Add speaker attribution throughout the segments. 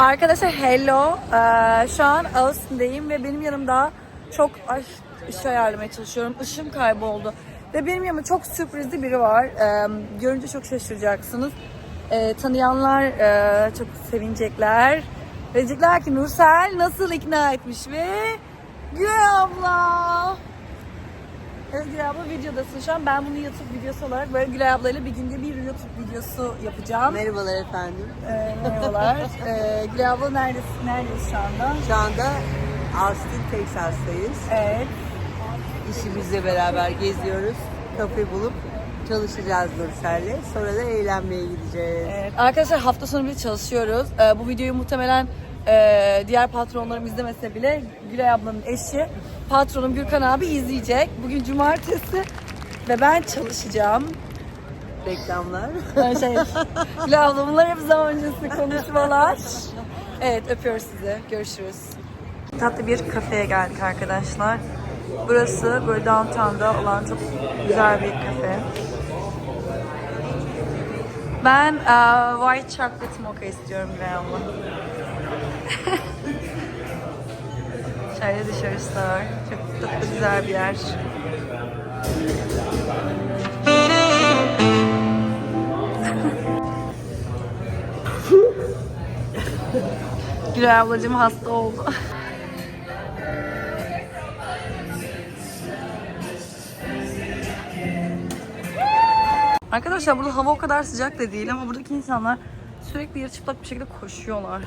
Speaker 1: Arkadaşlar hello. Ee, şu an Austin'deyim ve benim yanımda çok ay ışığı ayarlamaya çalışıyorum. Işığım kayboldu. Ve benim yanımda çok sürprizli biri var. Ee, görünce çok şaşıracaksınız. Ee, tanıyanlar e, çok sevinecekler. Diyecekler ki Nursel nasıl ikna etmiş ve Gülay abla. Gülay abla videodasın şu an. Ben bunu YouTube videosu olarak böyle Gülay ablayla bir günde bir YouTube videosu yapacağım.
Speaker 2: Merhabalar efendim.
Speaker 1: Ee, merhabalar. Ee, Gülay abla neredesin? Neredeyiz şu anda?
Speaker 2: Şu anda Austin, Texas'tayız.
Speaker 1: Evet.
Speaker 2: İşimizle beraber geziyoruz. Kafe bulup çalışacağız Nursel'le. Sonra da eğlenmeye gideceğiz.
Speaker 1: evet. Arkadaşlar hafta sonu biz çalışıyoruz. Ee, bu videoyu muhtemelen e, diğer patronlarım izlemese bile Gülay ablanın eşi patronum Gürkan abi izleyecek. Bugün cumartesi ve ben çalışacağım.
Speaker 2: Reklamlar.
Speaker 1: Şey. Gülay abla bunlar hep zaman öncesi konuşmalar. Evet öpüyoruz sizi. Görüşürüz. Tatlı bir kafeye geldik arkadaşlar. Burası böyle downtown'da olan çok güzel bir kafe. Ben eee, white chocolate mocha istiyorum abla. Şöyle dışarısı da var. Çok tatlı güzel bir yer. Gülay ablacığım hasta oldu. Arkadaşlar burada hava o kadar sıcak da değil ama buradaki insanlar sürekli yarı çıplak bir şekilde koşuyorlar.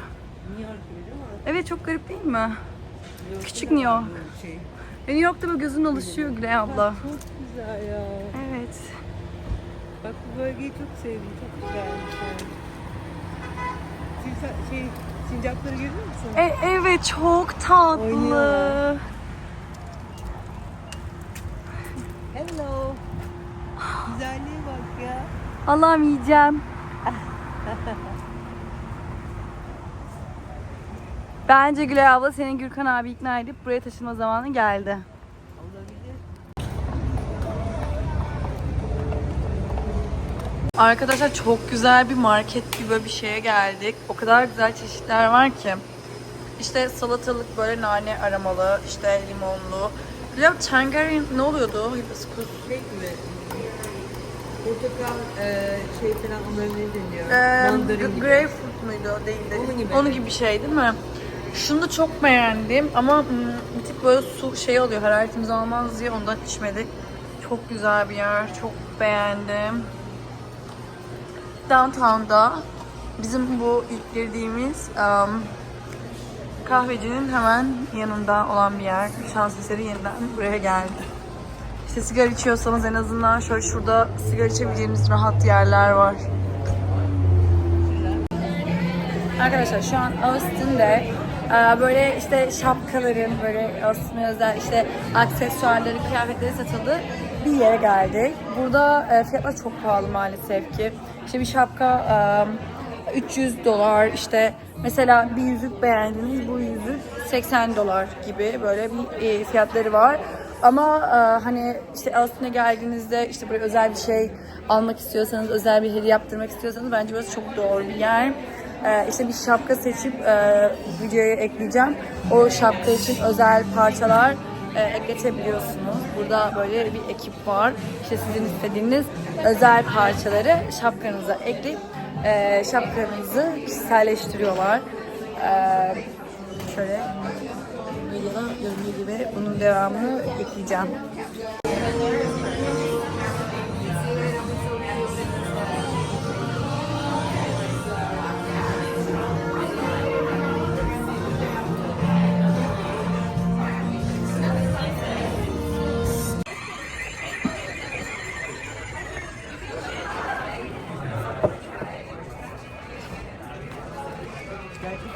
Speaker 1: Evet çok garip değil mi? Küçük New York.
Speaker 2: Şey.
Speaker 1: New York'ta böyle gözün alışıyor Gülay abla.
Speaker 2: Çok güzel ya.
Speaker 1: Evet.
Speaker 2: Bak bu bölgeyi çok sevdim. Çok güzelmiş. Sincap, şey, sincapları görüyor musun?
Speaker 1: E, evet çok tatlı.
Speaker 2: Oynuyorlar. Hello. Güzelliğe bak ya.
Speaker 1: Allah'ım yiyeceğim. Bence Gülay abla senin Gürkan abi ikna edip buraya taşınma zamanı geldi.
Speaker 2: Olabilir.
Speaker 1: Arkadaşlar çok güzel bir market gibi bir şeye geldik. O kadar güzel çeşitler var ki. İşte salatalık böyle nane aromalı, işte limonlu. Gülay abla tangerine ne oluyordu? Hibiskus.
Speaker 2: Şey gibi. Portakal, e, şey falan onların ne deniyor?
Speaker 1: Ee,
Speaker 2: gibi.
Speaker 1: grapefruit muydu? Değil de.
Speaker 2: Onun gibi.
Speaker 1: Onun gibi bir şey değil mi? Şunu da çok beğendim ama hmm, bir tık böyle su şey oluyor hararetimiz almaz diye ondan içmedik. Çok güzel bir yer. Çok beğendim. Downtown'da bizim bu ilk girdiğimiz um, kahvecinin hemen yanında olan bir yer. Şans eseri yeniden buraya geldi. İşte sigara içiyorsanız en azından şöyle şurada sigara içebileceğiniz rahat yerler var. Arkadaşlar şu an Austin'de böyle işte şapkaların böyle Austin'e özel işte aksesuarları, kıyafetleri satıldığı bir yere geldik. Burada e, fiyatlar çok pahalı maalesef ki. İşte bir şapka e, 300 dolar işte mesela bir yüzük beğendiniz bu yüzük 80 dolar gibi böyle bir e, fiyatları var. Ama e, hani işte Austin'e geldiğinizde işte böyle özel bir şey almak istiyorsanız, özel bir hediye yaptırmak istiyorsanız bence burası çok doğru bir yer. E, işte bir şapka seçip e, videoya ekleyeceğim. O şapka için özel parçalar e, ekletebiliyorsunuz. Burada böyle bir ekip var. İşte sizin istediğiniz özel parçaları şapkanıza ekleyip e, şapkanızı kişiselleştiriyorlar. E, şöyle videoda göründüğü gibi bunun devamını ekleyeceğim.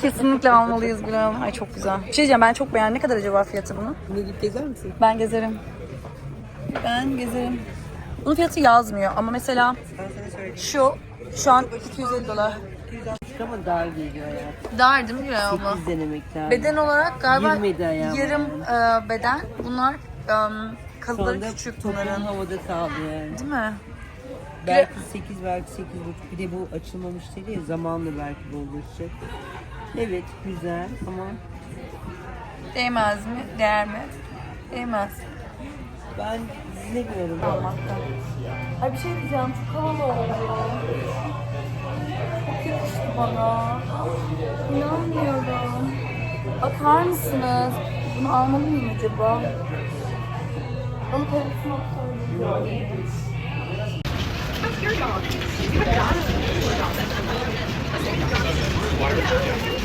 Speaker 1: Kesinlikle almalıyız Gülay Hanım. Ay çok güzel. Bir şey diyeceğim ben çok beğendim. Ne kadar acaba fiyatı bunun?
Speaker 2: Gidip gezer misin?
Speaker 1: Ben gezerim. Ben gezerim. Bunun fiyatı yazmıyor ama mesela şu şu an 250 dolar.
Speaker 2: 260 ama dar geliyor hayatım.
Speaker 1: Dar değil mi Gülay abla?
Speaker 2: 8 denemek lazım.
Speaker 1: Beden olarak galiba
Speaker 2: Girmedi ayağıma
Speaker 1: yarım e, beden. Bunlar um, kalıpları
Speaker 2: Sonra
Speaker 1: küçük
Speaker 2: topuğun
Speaker 1: bunların.
Speaker 2: havada kaldı yani.
Speaker 1: Değil mi?
Speaker 2: Belki 8 belki 8 buçuk. Bir de bu açılmamış değil ya zamanla belki dolduracak. Evet güzel ama
Speaker 1: Değmez mi? Değer mi? Değmez.
Speaker 2: ben izlemiyorum.
Speaker 1: Almaktan. Ay bir şey diyeceğim. Çok havalı oldu. Çok yakıştı bana. İnanmıyorum. Bakar mısınız? Bunu almalı mıyım acaba? Onu parasını atsaydım.
Speaker 3: not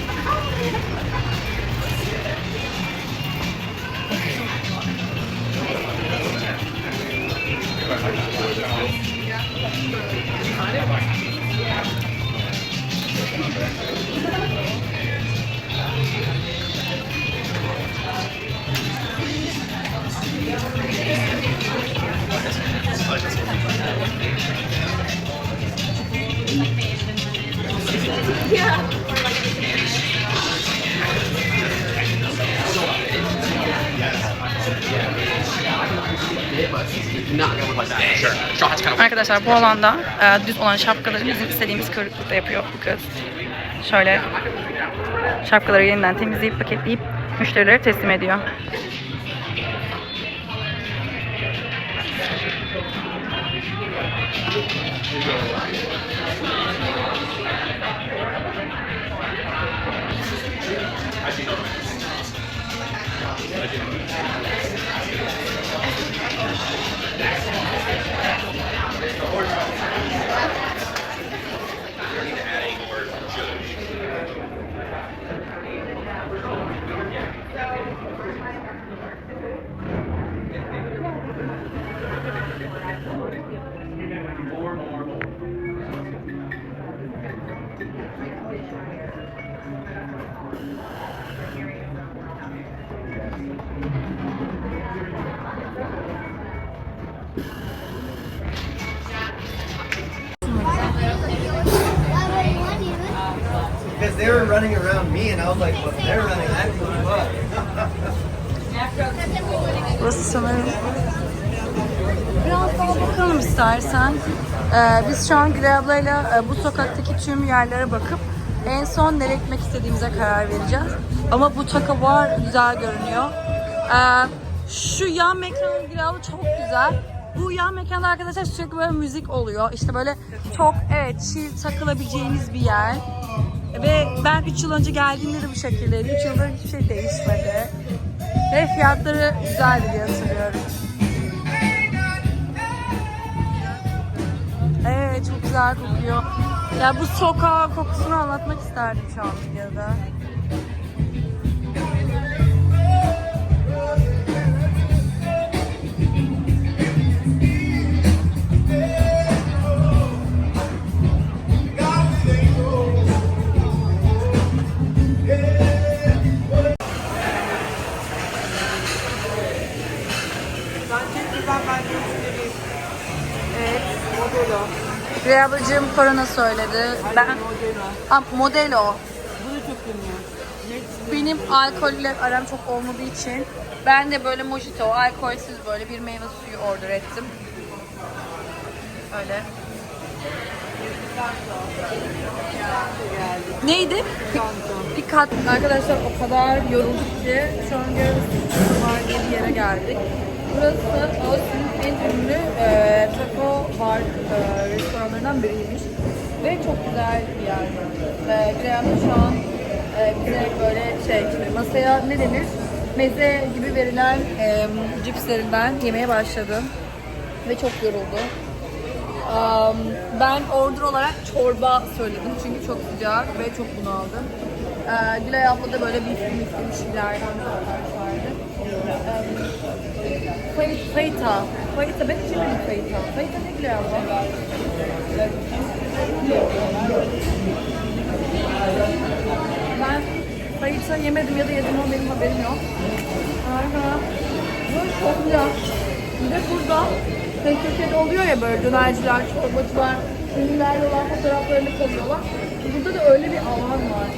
Speaker 1: Arkadaşlar bu alanda e, düz olan şapkaları bizim istediğimiz körüklükte yapıyor bu kız. Şöyle şapkaları yeniden temizleyip paketleyip müşterilere teslim ediyor.
Speaker 4: Because they were running around me, and I was like, well, they're running what?
Speaker 1: Burası sanırım. Biraz daha bakalım istersen. Ee, biz şu an Gülay ablayla e, bu sokaktaki tüm yerlere bakıp en son nereye gitmek istediğimize karar vereceğiz. Ama bu taka var, güzel görünüyor. Ee, şu yan mekan Gülay abla çok güzel. Bu yan mekanda arkadaşlar sürekli böyle müzik oluyor. İşte böyle çok evet chill takılabileceğiniz bir yer. Ve ben 3 yıl önce geldiğimde de bu şekildeydi. 3 yıldır hiçbir şey değişmedi. Ve fiyatları güzeldi diye hatırlıyorum. Evet çok güzel kokuyor. Ya bu sokağa kokusunu anlatmak isterdim şu an videoda. Korona söyledi. Ben
Speaker 2: Modelo.
Speaker 1: ha, model o.
Speaker 2: Bu da çok ünlü.
Speaker 1: Benim alkolle aram çok olmadığı için ben de böyle mojito, alkolsüz böyle bir meyve suyu order ettim. Öyle. Neydi? Pikat. Arkadaşlar o kadar yorulduk ki şu an diye bir yere geldik. Burası Austin'in en ünlü e, taco bar e, restoranlarından biriymiş. Ve çok güzel bir yer. E, Graham şu an e, bize böyle şey masaya ne denir? Meze gibi verilen e, cipslerinden yemeye başladım. Ve çok yoruldu. Um, ben order olarak çorba söyledim çünkü çok sıcak ve çok bunaldım. Ee, Gülay abla da böyle bir film bir şeylerden sipariş verdi. Fay- Fayita. Fayita. Ben içemedim fayita. Fayita ne Gülay abla? Ben kayıtsa yemedim ya da yedim ama benim haberim yok. Harika. Bu çok güzel. Bir de burada hani Türkiye'de oluyor ya böyle dönerciler, çorbacılar, ünlülerle olan fotoğraflarını koyuyorlar. Burada da öyle bir alan var.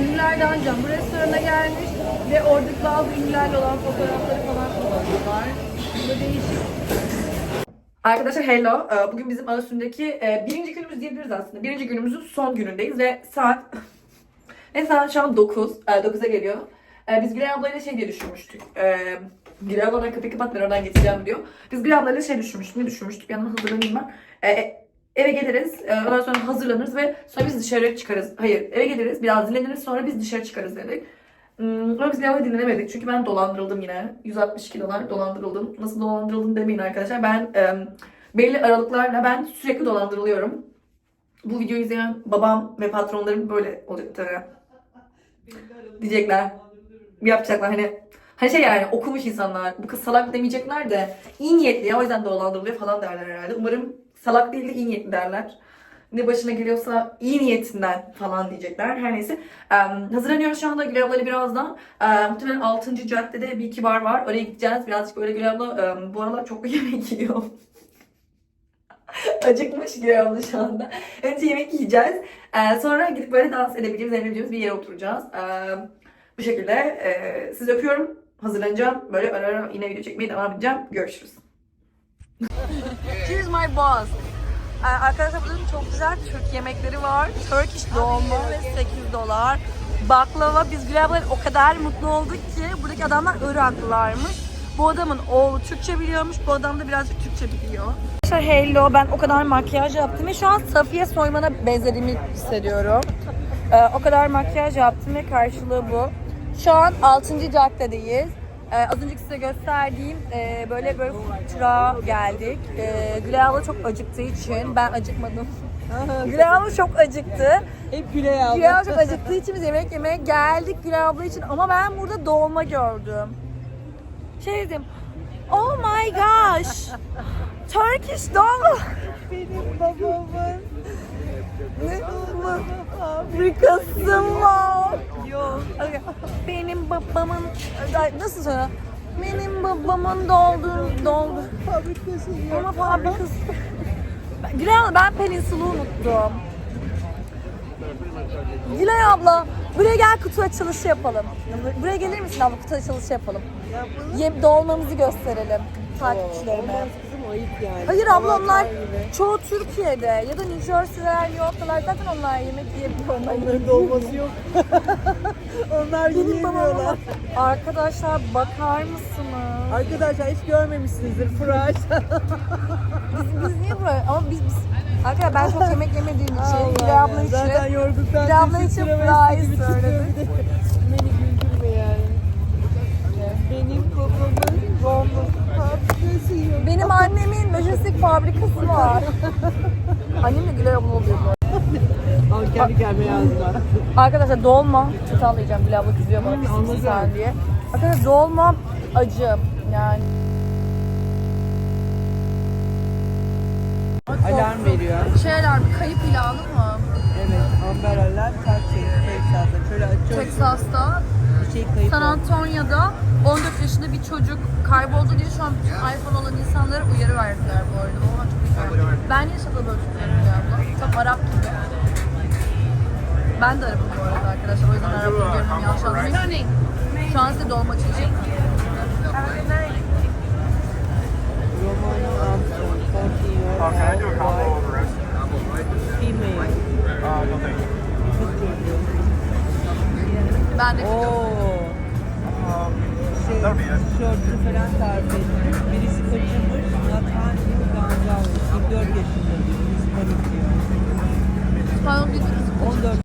Speaker 1: Ünlülerden can bu restorana gelmiş ve oradaki bazı ünlülerle olan fotoğrafları falan kullanıyorlar. Bu değişik. Arkadaşlar hello. Ee, Bugün bizim Ağustos'undaki e, birinci günümüz diyebiliriz aslında. Birinci günümüzün son günündeyiz ve saat ve saat şu an 9. e, 9'a geliyor. E, Biz Gülay ablayla şey diye düşünmüştük. E, Gülay abladan kapıyı kapat ben oradan geçeceğim diyor. Biz Gülay ablayla şey düşünmüştük. Ne düşünmüştük? Yanına hazırlanayım ben. E, eve geliriz. e, Ondan sonra hazırlanırız ve sonra biz dışarı çıkarız. Hayır eve geliriz. Biraz dinleniriz. Sonra biz dışarı çıkarız dedik. Hmm, Ama biz Gülay ablayı dinlenemedik. Çünkü ben dolandırıldım yine. 160 kilolar dolandırıldım. Nasıl dolandırıldım demeyin arkadaşlar. Ben e, belli aralıklarla ben sürekli dolandırılıyorum. Bu videoyu izleyen babam ve patronlarım böyle tabii. Diyecekler. Yapacaklar hani hani şey yani okumuş insanlar bu kız salak demeyecekler de iyi niyetli ya o yüzden dolandırılıyor falan derler herhalde. Umarım salak değil de iyi niyetli derler. Ne başına geliyorsa iyi niyetinden falan diyecekler. Her neyse. Em, hazırlanıyoruz şu anda Gülay ablayla birazdan. E, muhtemelen 6. caddede bir iki bar var. Oraya gideceğiz. Birazcık böyle Gülay abla em, bu aralar çok yemek yiyor. Acıkmış Gülay abla şu anda. Önce yemek yiyeceğiz. Ee, sonra gidip böyle dans edebileceğimiz, eğlenebileceğimiz bir yere oturacağız. Ee, bu şekilde e, sizi öpüyorum. Hazırlanacağım. Böyle ara ara yine video çekmeye devam edeceğim. Görüşürüz. Here's my boss. Ee, arkadaşlar burada çok güzel Türk yemekleri var. Turkish dolma ve 8 dolar. Baklava. Biz Gülay ablayla o kadar mutlu olduk ki buradaki adamlar Iraklılarmış. Bu adamın oğlu Türkçe biliyormuş. Bu adam da birazcık Türkçe biliyor. Arkadaşlar hello ben o kadar makyaj yaptım ve şu an Safiye Soyman'a benzediğimi hissediyorum. Ee, o kadar makyaj yaptım ve karşılığı bu. Şu an 6. caddedeyiz. Ee, az önce size gösterdiğim e, böyle böyle tura geldik. Ee, Gülay abla çok acıktığı için ben acıkmadım. Gülay abla çok acıktı.
Speaker 2: Hep Gülay abla.
Speaker 1: Gülay abla çok acıktığı için biz yemek yemeye geldik Gülay abla için ama ben burada dolma gördüm. Şey dedim, oh my gosh, Turkish dolma.
Speaker 2: Benim babamın.
Speaker 1: Ne Fabrikası var.
Speaker 2: Yok.
Speaker 1: Benim babamın, nasıl söyle? Benim babamın doldu, doldu.
Speaker 2: Fabrikası yok.
Speaker 1: Ama fabrikası. Gülay abla ben Peninsul'u unuttum. Gülay abla buraya gel kutu açılışı yapalım. Buraya gelir misin abla kutu açılışı yapalım.
Speaker 2: Yapalım.
Speaker 1: Dolmamızı gösterelim takipçilerime.
Speaker 2: Ayıp yani.
Speaker 1: Hayır abla
Speaker 2: Sabah
Speaker 1: onlar
Speaker 2: çay gibi.
Speaker 1: çoğu Türkiye'de ya da New Jersey'ler, New York'talar zaten onlar yemek yiyebiliyor. Onlar
Speaker 2: Onların dolması yok. Onlar yiyemiyorlar.
Speaker 1: Arkadaşlar bakar mısınız?
Speaker 2: Arkadaşlar hiç görmemişsinizdir Fıraş.
Speaker 1: Biz, biz niye böyle? Ama biz, biz... Arkadaşlar ben çok yemek yemediğim için, Gülay abla için.
Speaker 2: Zaten yorgunluktan
Speaker 1: Gülay abla için fries
Speaker 2: de. Beni güldürme yani. Benim babamın
Speaker 1: Dolma. Benim annemin lojistik fabrikası var. Annem de Gülay abla oluyor.
Speaker 2: Al kendi kendime yazma.
Speaker 1: Arkadaşlar dolma. Çatallayacağım Gülay abla kızıyor bana
Speaker 2: anladım.
Speaker 1: sen diye. Arkadaşlar dolma acı. Yani
Speaker 2: Alarm veriyor.
Speaker 1: şeyler kayıp ilanı mı?
Speaker 2: Evet, Amber Alert Texas, Texas'ta. Şöyle açıyorsun.
Speaker 1: Texas'ta
Speaker 2: Şey kayıp
Speaker 1: San. Antonio'da 14 yaşında bir çocuk kayboldu diye şu an bütün iPhone olan insanlara uyarı verdiler bu arada. Oha çok güzel. Ben şaka böyle tutuyorum ya abla? Tam Arap gibi. Ben de Arap'ım bu arada arkadaşlar. O yüzden Arap'ım görünüm anlamayın. Şu an size dolma çekeceğim.
Speaker 2: Romano Armstrong, 40 year
Speaker 3: Uh, can I do a
Speaker 2: old
Speaker 3: combo
Speaker 2: white
Speaker 3: of the rest?
Speaker 2: female.
Speaker 3: Uh, no thank you.
Speaker 2: Kız çocuğu.
Speaker 1: Ben de
Speaker 2: Oo
Speaker 3: dörtlü
Speaker 2: falan
Speaker 3: tarif etmiş.
Speaker 2: Birisi kaçırmış, Nathan Gangal, 4 yaşında birisi panikliyor. Pardon, biz